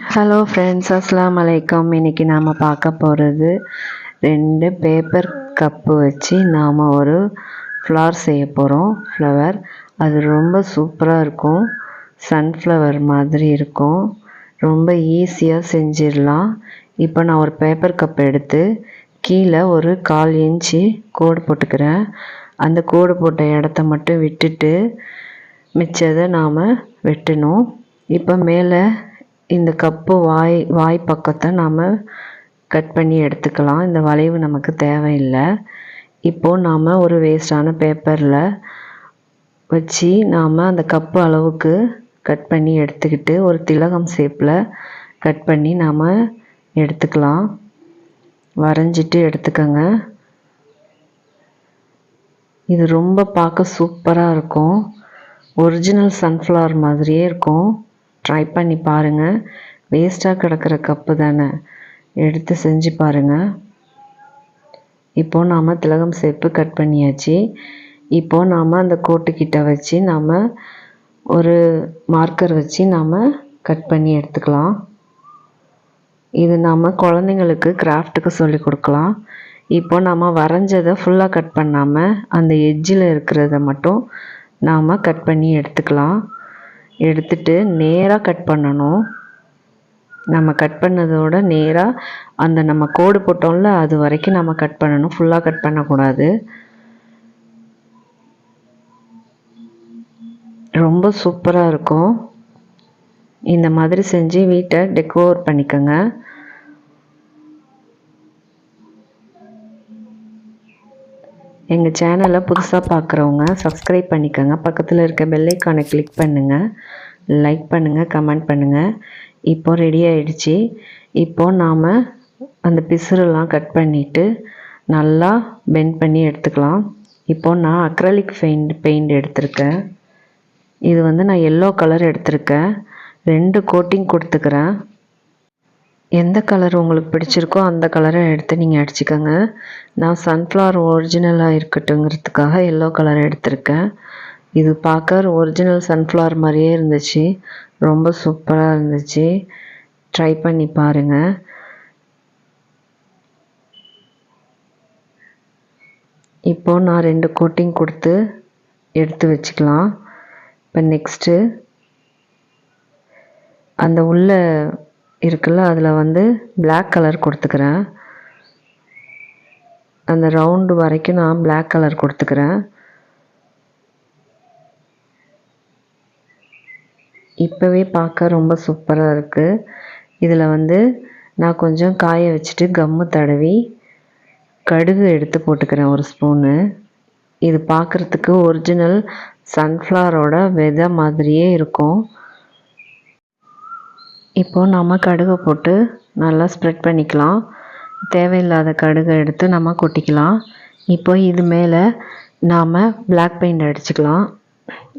Hello friends அஸ்லாம் வலைக்கம் இன்றைக்கி நாம் பார்க்க போகிறது ரெண்டு பேப்பர் கப்பு வச்சு நாம் ஒரு ஃப்ளவர் செய்ய போகிறோம் ஃப்ளவர் அது ரொம்ப சூப்பராக இருக்கும். சன்ஃப்ளவர் மாதிரி இருக்கும். ரொம்ப ஈஸியாக செஞ்சிடலாம். இப்போ நான் ஒரு பேப்பர் கப் எடுத்து கீழே ஒரு கால் இன்ச்சு கோடு போட்டுக்கிறேன். அந்த கோடு போட்ட இடத்த மட்டும் விட்டுட்டு மிச்சதை நாம் வெட்டணும். இப்போ மேலே இந்த கப்பு வாய் வாய் பக்கத்தை நாம் கட் பண்ணி எடுத்துக்கலாம். இந்த வளைவு நமக்கு தேவையில்லை. இப்போது நாம் ஒரு வேஸ்டான பேப்பரில் வச்சு நாம் அந்த கப்பு அளவுக்கு கட் பண்ணி எடுத்துக்கிட்டு ஒரு திலகம் ஷேப்பில் கட் பண்ணி நாம் எடுத்துக்கலாம். வரைஞ்சிட்டு எடுத்துக்கோங்க. இது ரொம்ப பார்க்க சூப்பராக இருக்கும். ஒரிஜினல் சன்ஃப்ளவர் மாதிரியே இருக்கும். ட்ரை பண்ணி பாருங்கள் வேஸ்ட்டாக கிடக்கிற கப்பு தானே. எடுத்து செஞ்சு பாருங்கள் இப்போது நாம் திலகம் சேப்பு கட் பண்ணியாச்சு. இப்போது நாம் அந்த கோட்டுக்கிட்ட வச்சு நாம் ஒரு மார்க்கர் வச்சு நாம் கட் பண்ணி எடுத்துக்கலாம். இது நாம் குழந்தைங்களுக்கு கிராஃப்ட்டுக்கு சொல்லி கொடுக்கலாம். இப்போ நாம் வரைஞ்சதை ஃபுல்லாக கட் பண்ணாமல் அந்த எட்ஜில் இருக்கிறத மட்டும் நாம் கட் பண்ணி எடுத்துக்கலாம். எடுத்துட்டு நேராக கட் பண்ணணும். நம்ம கட் பண்ணதோட நேராக அந்த நம்ம கோடு போட்டோம்ல அது வரைக்கும் நம்ம கட் பண்ணணும். ஃபுல்லாக கட் பண்ணக்கூடாது. ரொம்ப சூப்பராக இருக்கும். இந்த மாதிரி செஞ்சு வீட்டை டெக்கோர் பண்ணிக்கோங்க. எங்கள் சேனலை புதுசாக பார்க்குறவங்க சப்ஸ்கிரைப் பண்ணிக்கோங்க. பக்கத்தில் இருக்க பெல்லைக்கானை கிளிக் பண்ணுங்கள் லைக் பண்ணுங்கள் கமெண்ட் பண்ணுங்கள் இப்போ ரெடி ஆயிடுச்சு. இப்போது நாம் அந்த பிசுரெல்லாம் கட் பண்ணிவிட்டு நல்லா பெண்ட் பண்ணி எடுத்துக்கலாம். இப்போது நான் அக்ரலிக் பெயிண்ட் பெயிண்ட் எடுத்திருக்கேன். இது வந்து நான் எல்லோ கலர் எடுத்திருக்கேன். ரெண்டு கோட்டிங் கொடுத்துக்கிறேன். எந்த கலர் உங்களுக்கு பிடிச்சிருக்கோ அந்த கலரை எடுத்து நீங்கள் அடிச்சுக்கோங்க. நான் சன்ஃப்ளவர் ஒரிஜினலாக இருக்கட்டுங்கிறதுக்காக எல்லோ கலர் எடுத்திருக்கேன். இது பார்க்க ஒரிஜினல் சன்ஃப்ளவர் மாதிரியே இருந்துச்சு. ரொம்ப சூப்பராக இருந்துச்சு. ட்ரை பண்ணி பாருங்கள் இப்போது நான் ரெண்டு கோட்டிங் கொடுத்து எடுத்து வச்சுக்கலாம். இப்போ நெக்ஸ்ட்டு அந்த உள்ள இருக்குல்ல அதில் வந்து பிளாக் கலர் கொடுத்துக்கிறேன். அந்த ரவுண்டு வரைக்கும் நான் பிளாக் கலர் கொடுத்துக்கிறேன். இப்போவே பார்க்க ரொம்ப சூப்பராக இருக்குது இதில் வந்து நான் கொஞ்சம் காய வச்சுட்டு கம்மு தடவி கடுகு எடுத்து போட்டுக்கிறேன் ஒரு ஸ்பூனு இது பார்க்குறதுக்கு ஒரிஜினல் சன்ஃப்ளவரோட விதை மாதிரியே இருக்கும். இப்போது நம்ம கடுகை போட்டு நல்லா ஸ்ப்ரெட் பண்ணிக்கலாம். தேவையில்லாத கடுகை எடுத்து நம்ம கொட்டிக்கலாம். இப்போ இது மேலே நாம் பிளாக் பெயிண்ட் அடிச்சுக்கலாம்.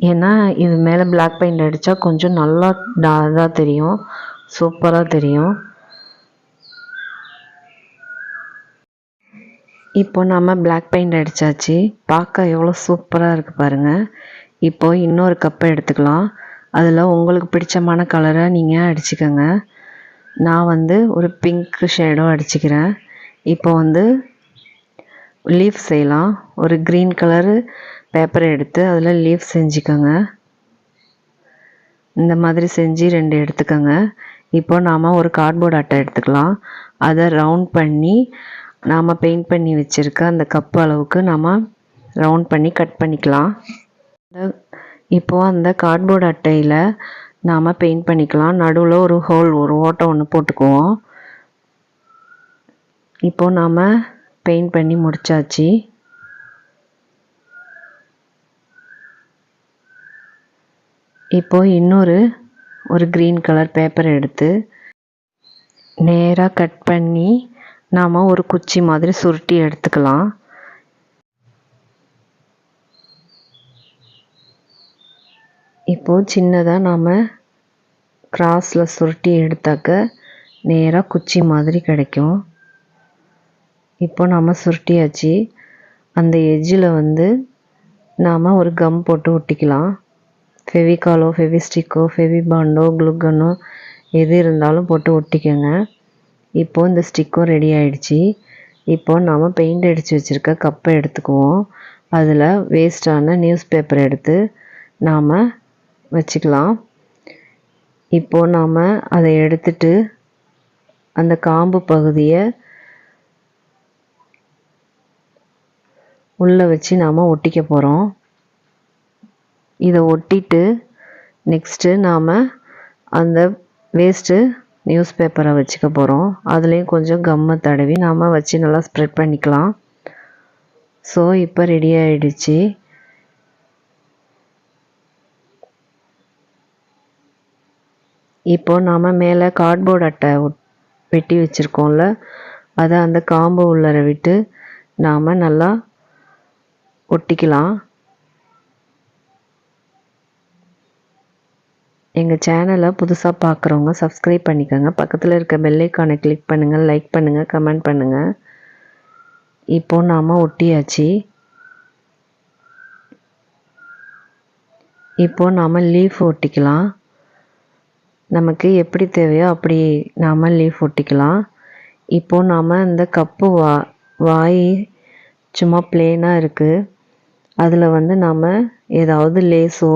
ஏன்னா இது மேலே பிளாக் பெயிண்ட் அடித்தா கொஞ்சம் நல்லா இதாக தெரியும். சூப்பராக தெரியும். இப்போ நம்ம பிளாக் பெயிண்ட் அடித்தாச்சு பார்க்க எவ்வளோ சூப்பராக இருக்குது பாருங்கள் இப்போது இன்னொரு கப்பை எடுத்துக்கலாம். அதில் உங்களுக்கு பிடிச்சமான கலரை நீங்கள் அடிச்சுக்கோங்க. நான் வந்து ஒரு பிங்க் ஷேடும் அடிச்சுக்கிறேன். இப்போ வந்து லீஃப் செய்யலாம். ஒரு க்ரீன் கலரு பேப்பரை எடுத்து அதில் லீஃப் செஞ்சுக்கோங்க. இந்த மாதிரி செஞ்சு ரெண்டு எடுத்துக்கோங்க. இப்போ நாம் ஒரு கார்ட்போர்ட் அட்டை எடுத்துக்கலாம். அதை ரவுண்ட் பண்ணி நாம் பெயிண்ட் பண்ணி வச்சுருக்க அந்த கப்பு அளவுக்கு நாம் ரவுண்ட் பண்ணி கட் பண்ணிக்கலாம். இப்போது அந்த கார்ட்போர்ட் அட்டையில் நாம் பெயிண்ட் பண்ணிக்கலாம். நடுவில் ஒரு ஹோல் ஒரு ஓட்டை ஒன்று போட்டுக்குவோம். இப்போது நாம் பெயிண்ட் பண்ணி முடித்தாச்சு இப்போது இன்னொரு ஒரு க்ரீன் கலர் பேப்பர் எடுத்து நேராக கட் பண்ணி நாம் ஒரு குச்சி மாதிரி சுருட்டி எடுத்துக்கலாம். இப்போது சின்னதாக நாம் கிராஸில் சுருட்டி எடுத்தாக்க நேராக குச்சி மாதிரி கிடைக்கும். இப்போ நாம் சுருட்டியாச்சு. அந்த எஜ்ஜில் வந்து நாம் ஒரு கம் போட்டு ஒட்டிக்கலாம். ஃபெவிகாலோ ஃபெவிஸ்டிக்கோ ஃபெவிபாண்டோ க்ளூகனோ எது இருந்தாலும் போட்டு ஒட்டிக்கோங்க. இப்போது இந்த ஸ்டிக்கும் ரெடி ஆகிடுச்சி இப்போ நாம் பெயிண்ட் அடித்து வச்சுருக்க கப்பை எடுத்துக்குவோம். அதில் வேஸ்டான நியூஸ் பேப்பர் எடுத்து நாம் வச்சுக்கலாம். இப்போது நாம் அதை எடுத்துட்டு அந்த காம்பு பகுதியை உள்ளே வச்சு நாம் ஒட்டிக்க போகிறோம் இதை ஒட்டிட்டு நெக்ஸ்ட்டு நாம் அந்த வேஸ்ட்டு நியூஸ் பேப்பரை வச்சுக்க போகிறோம் அதுலேயும் கொஞ்சம் கம்மை தடவி நாம் வச்சு நல்லா ஸ்ப்ரெட் பண்ணிக்கலாம். ஸோ இப்போ ரெடி ஆகிடுச்சு இப்போ நாம் மேலே கார்ட்போர்ட் அட்டை ஒட்- வெட்டி வச்சுருக்கோம்ல அதை அந்த காம்பு உள்ளர விட்டு நாம் நல்லா ஒட்டிக்கலாம். எங்கள் சேனலை புதுசாக பார்க்குறவங்க சப்ஸ்கிரைப் பண்ணிக்கோங்க. பக்கத்தில் இருக்க பெல்லைக்கானை கிளிக் பண்ணுங்கள் லைக் பண்ணுங்கள் கமெண்ட் பண்ணுங்கள் இப்போ நாம் ஒட்டியாச்சு. இப்போ நாம் லீஃப் ஒட்டிக்கலாம். நமக்கு எப்படி தேவையோ அப்படி நாம் லீஃப் ஒட்டிக்கலாம். இப்போது நாம் இந்த கப்பு வா வாய் சும்மா பிளேனாக இருக்குது அதில் வந்து நாம் ஏதாவது லேஸோ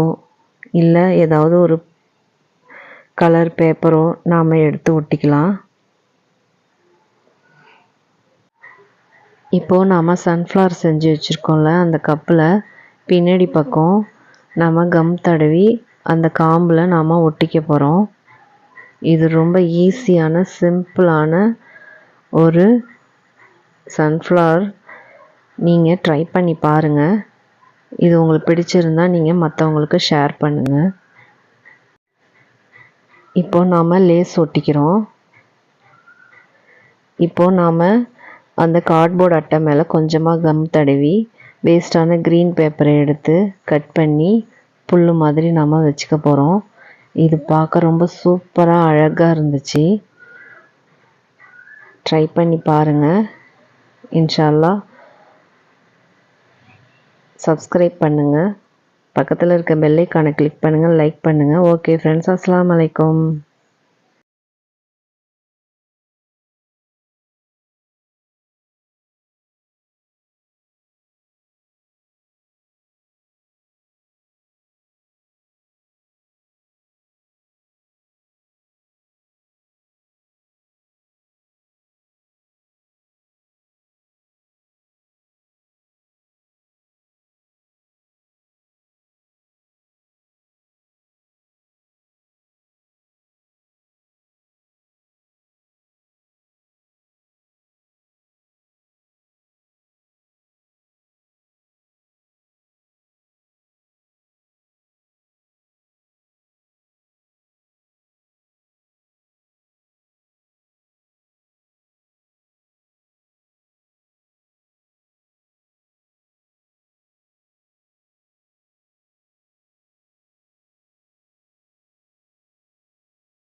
இல்லை ஏதாவது ஒரு கலர் பேப்பரோ நாம் எடுத்து ஒட்டிக்கலாம். இப்போது நாம் சன்ஃப்ளவர் செஞ்சு வச்சுருக்கோம்ல அந்த கப்பில் பின்னாடி பக்கம் நாம் கம் தடவி அந்த காம்பில் நாம் ஒட்டிக்க போகிறோம் இது ரொம்ப ஈஸியான சிம்பிளான ஒரு சன்ஃப்ளவர் நீங்கள் ட்ரை பண்ணி பாருங்கள் இது உங்களுக்கு பிடிச்சிருந்தா நீங்கள் மற்றவங்களுக்கு ஷேர் பண்ணுங்கள் இப்போ நாம் லேஸ் ஒட்டிக்கிறோம். இப்போ நாம் அந்த கார்ட்போர்ட் அட்டை மேலே கொஞ்சமாக கம் தடவி வேஸ்டான க்ரீன் பேப்பரை எடுத்து கட் பண்ணி புல்லு மாதிரி நாம் வச்சுக்க போகிறோம் இது பார்க்க ரொம்ப சூப்பராக அழகாக இருந்துச்சு. ட்ரை பண்ணி பாருங்கள் இன்ஷால்லா. சப்ஸ்கிரைப் பண்ணுங்கள் பக்கத்தில் இருக்க பெல்லைக்கான கிளிக் பண்ணுங்கள் லைக் பண்ணுங்கள் ஓகே ஃப்ரெண்ட்ஸ் அஸ்லாம் வலைக்கம்